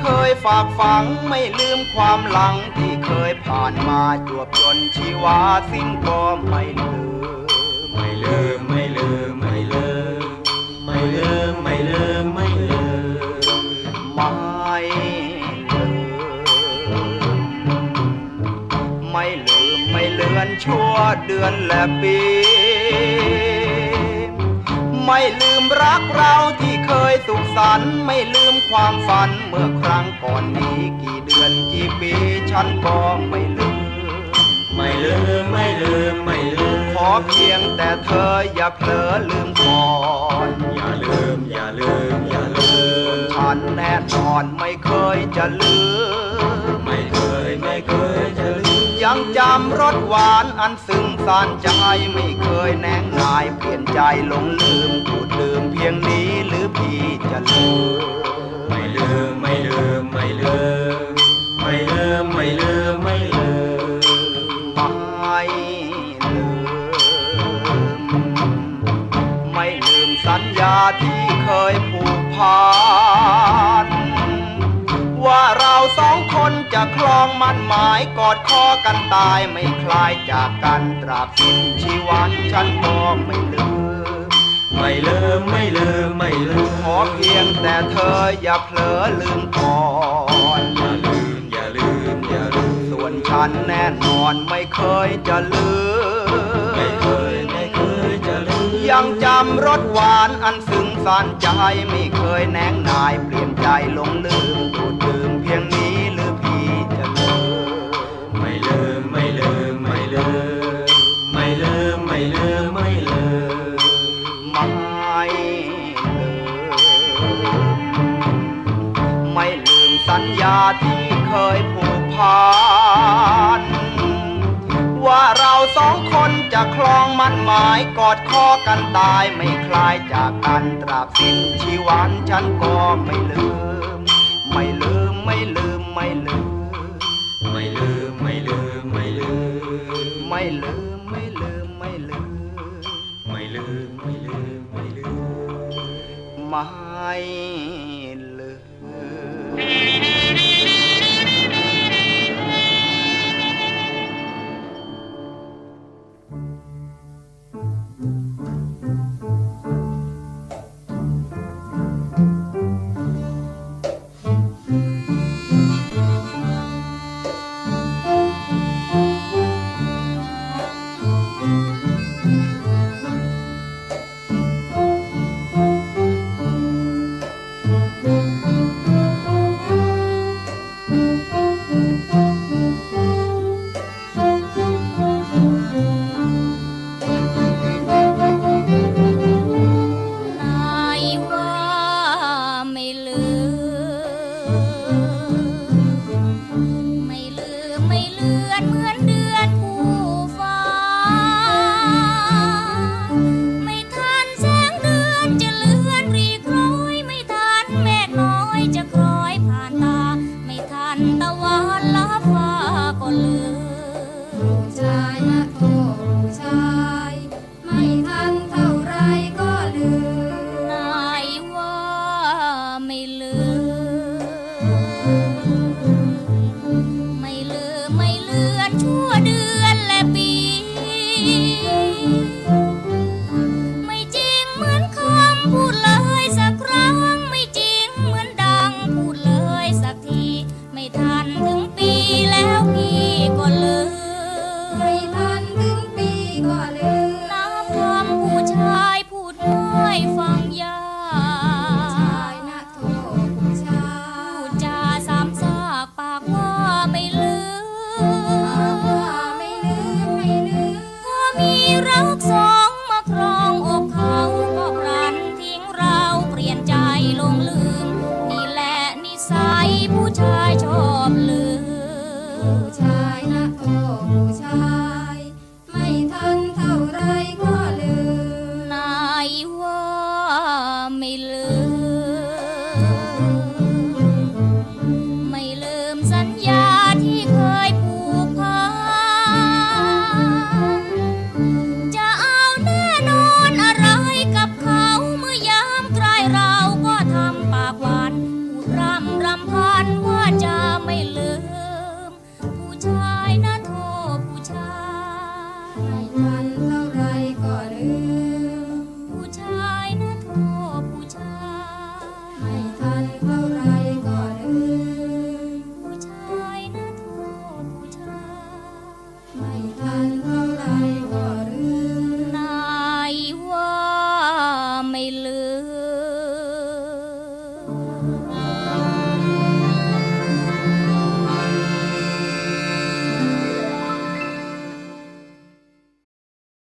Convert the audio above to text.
เคยฝากฝังไม่ลืมความหลังที่เคยผ่านมาจวบจนชีวาสิ้นก็ไม่ลืม ไม่ลืมไม่ลืมไม่ลืมไม่ลืมไม่ลืมไม่ลืมไม่ลืมไม่ลืมไม่เลือนชั่วเดือนและปี ไม่ลืมรักเราที่เคยสุขสันต์ไม่ลืมความฝันเมื่อครั้งก่อนนี้กี่เดือนกี่ปีฉันก็ไม่ลืม ไม่ลืมไม่ลืมไม่ลืม ขอเพียงแต่เธออย่าเผลอลืมก่อนอย่าลืมอย่าลืมอย่าลืส่วนมฉันแน่นอนไม่เคยจะลืม ไม่เคยไม่เคยจะลืม ยังจำรสหวานอันซึ้งสานใจไม่เคยแนงนายเปลี่ยนใจหลงลืมพูดลืมเพียงนี้หรือพี่จะลืมไม่ลืมไม่ลืมไม่ลืมไม่ลืมไม่ลืมไม่ลืมไม่ลืมไม่ลืมสัญญาที่เคยผูกพัน จะคลองมันหมายกอดคอกันตายไม่คลายจากกันตราบสิ้นชีวันฉันก็ไม่ลืมไม่ลืมไม่ลืมไม่ลืมขอเพียงแต่เธออย่าเผลอลืมก่อนอย่าลืมอย่าลืมอย่าลืมส่วนฉันแน่นอนไม่เคยจะลืมไม่เคยไม่เคยจะลืมยังจำรสหวานอันซึ้งสันใจไม่เคยแนงนายเปลี่ยนใจหลงลืมดูดดื่มเพียงนี้ หรือพี่จะลืมไม่ลืมไม่ลืมไม่ลืมไม่ลืมไม่ลืมไม่ลืมไม่ลืมไม่ลืมสัญญาที่เคยผูกพันว่าเราสองคนจะคลองมันหมายกอดคอกันตายไม่คลายจากกันตราบสิ้นชีวันฉันก็ไม่ลืม ไม่ลืม ไม่ลืมไม่ลืม ไม่ลืมไม่ลืมไม่ลืม ไม่ลืมไม่ลืมไม่ลืม ไม่ลืมไม่ลืมไม่ลืม ไม่ on